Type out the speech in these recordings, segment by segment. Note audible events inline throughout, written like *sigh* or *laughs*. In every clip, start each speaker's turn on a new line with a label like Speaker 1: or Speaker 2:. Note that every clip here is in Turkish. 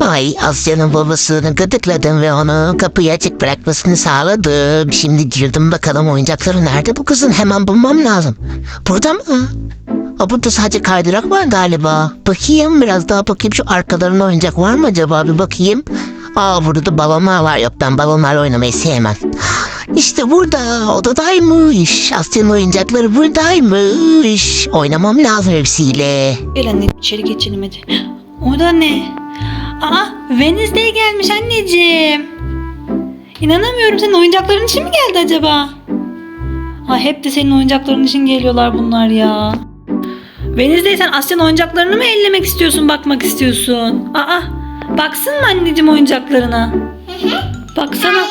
Speaker 1: Ay Asya'nın babasını gıdıkladım ve onu kapıyı açık bırakmasını sağladım. Şimdi girdim bakalım oyuncakları nerede bu kızın hemen bulmam lazım. Burada mı? Aa, burada sadece kaydırak var galiba. Bakayım biraz daha bakayım şu arkalarında oyuncak var mı acaba bir bakayım. Aa burada da balonlar var yok ben oynamayı sevmem. İşte burada odadaymış. Asya'nın oyuncakları buradaymış. Oynamam lazım hepsiyle.
Speaker 2: Anne içeri geçelim hadi. O ne? Aa Wednesday gelmiş anneciğim. İnanamıyorum senin oyuncakların için mi geldi acaba? Ha hep de senin oyuncakların için geliyorlar bunlar ya. Wednesday sen Asya'nın oyuncaklarını mı ellemek istiyorsun, bakmak istiyorsun? Aa baksın mı anneciğim oyuncaklarına? Baksana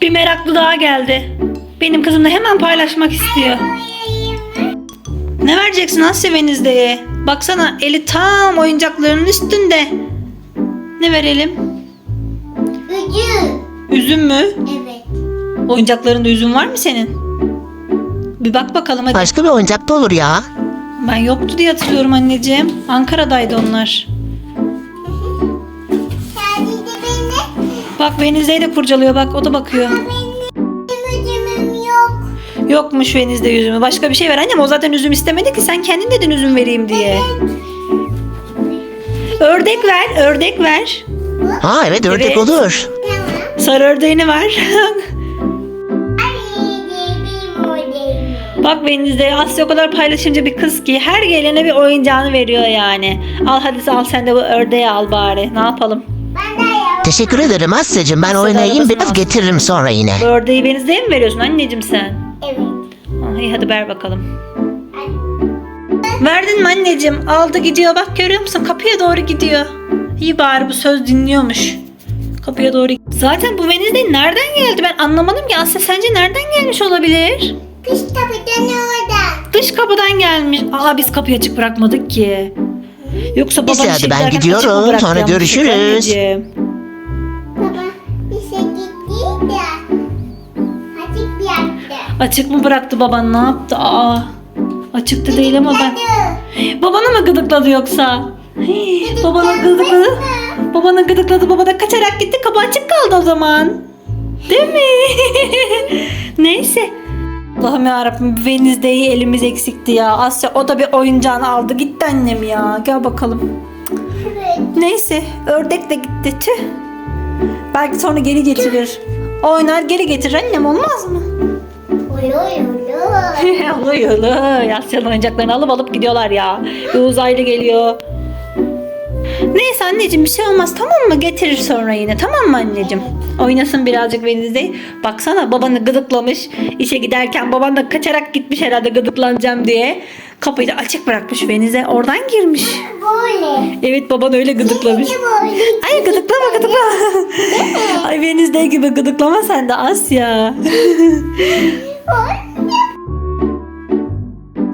Speaker 2: bir meraklı daha geldi. Benim kızım da hemen paylaşmak istiyor. Ne vereceksin Asya Wednesday'e? Baksana eli tam oyuncaklarının üstünde. Ne verelim?
Speaker 3: Gücü.
Speaker 2: Üzüm mü?
Speaker 3: Evet.
Speaker 2: Oyuncaklarında üzüm var mı senin? Bir bak bakalım hadi.
Speaker 1: Başka bir oyuncak da olur ya.
Speaker 2: Ben yoktu diye hatırlıyorum anneciğim. Ankara'daydı onlar.
Speaker 3: Sadece benim.
Speaker 2: Bak Wednesday de kurcalıyor bak o da bakıyor.
Speaker 3: Benim gücümüm yok.
Speaker 2: Yokmuş Wednesday üzümü. Başka bir şey ver annem o zaten üzüm istemedi ki sen kendin dedin üzüm vereyim diye. Ördek ver, ördek ver.
Speaker 1: Ha evet ördek
Speaker 2: Evet.
Speaker 1: olur.
Speaker 2: Sarı ördeğini ver. *laughs* Bak Wednesday Asya o kadar paylaşımcı bir kız ki her gelene bir oyuncağını veriyor yani. Al hadi al sen de bu ördeği al bari. Ne yapalım?
Speaker 1: Teşekkür ederim Asya'cığım. Ben oynayayım biraz getiririm sonra yine.
Speaker 2: Bu ördeği Wednesday'e mi veriyorsun anneciğim sen?
Speaker 3: Evet.
Speaker 2: Ah, iyi hadi ver bakalım. Verdin mi anneciğim? Aldı gidiyor bak görüyor musun? Kapıya doğru gidiyor. İyi bari bu söz dinliyormuş. Kapıya doğru. Zaten bu Wednesday nereden geldi? Ben anlamadım ki. Asya sence nereden gelmiş olabilir?
Speaker 3: Kış kapıdan orada.
Speaker 2: Dış kapıdan gelmiş. Aa biz kapıyı açık bırakmadık ki. Yoksa
Speaker 1: Neyse, hadi
Speaker 2: işe
Speaker 1: ben gidiyorum.
Speaker 2: açık mı bıraktı
Speaker 1: Sonra
Speaker 2: yanlışlıkla
Speaker 1: görüşürüz.
Speaker 2: anneciğim?
Speaker 3: Baba işe gitti de. Hadi bir yaptı.
Speaker 2: Açık mı bıraktı baban ne yaptı? Aa, açıkta değil ama ben...
Speaker 3: Hadi.
Speaker 2: Babanı mı gıdıkladı yoksa? Hii, Babanı gıdıkladı. Babanı gıdıkladı. Baba da kaçarak gitti. Kapı açık kaldı o zaman. Değil mi? *laughs* Neyse. Allah'ım yarabbim Wednesday'i elimiz eksikti ya. Asya o da bir oyuncağını aldı. Gitti annem ya. Gel bakalım. Neyse ördek de gitti. Tüh. Belki sonra geri getirir. Oynar geri getirir annem olmaz mı?
Speaker 3: Ulu ulu. *laughs*
Speaker 2: Oluyor oluyor. Asya'nın oyuncaklarını alıp alıp gidiyorlar ya. Bir uzaylı geliyor. Neyse anneciğim bir şey olmaz tamam mı? Getirir sonra yine tamam mı anneciğim? Oynasın birazcık Wednesday. Baksana babanı gıdıklamış. İşe giderken baban da kaçarak gitmiş herhalde gıdıklanacağım diye. Kapıyı da açık bırakmış Wednesday. Oradan girmiş.
Speaker 3: Böyle.
Speaker 2: Evet baban öyle gıdıklamış. Ay gıdıklama gıdıklama. Ay Wednesday gibi gıdıklama sen de Asya.
Speaker 3: ฝน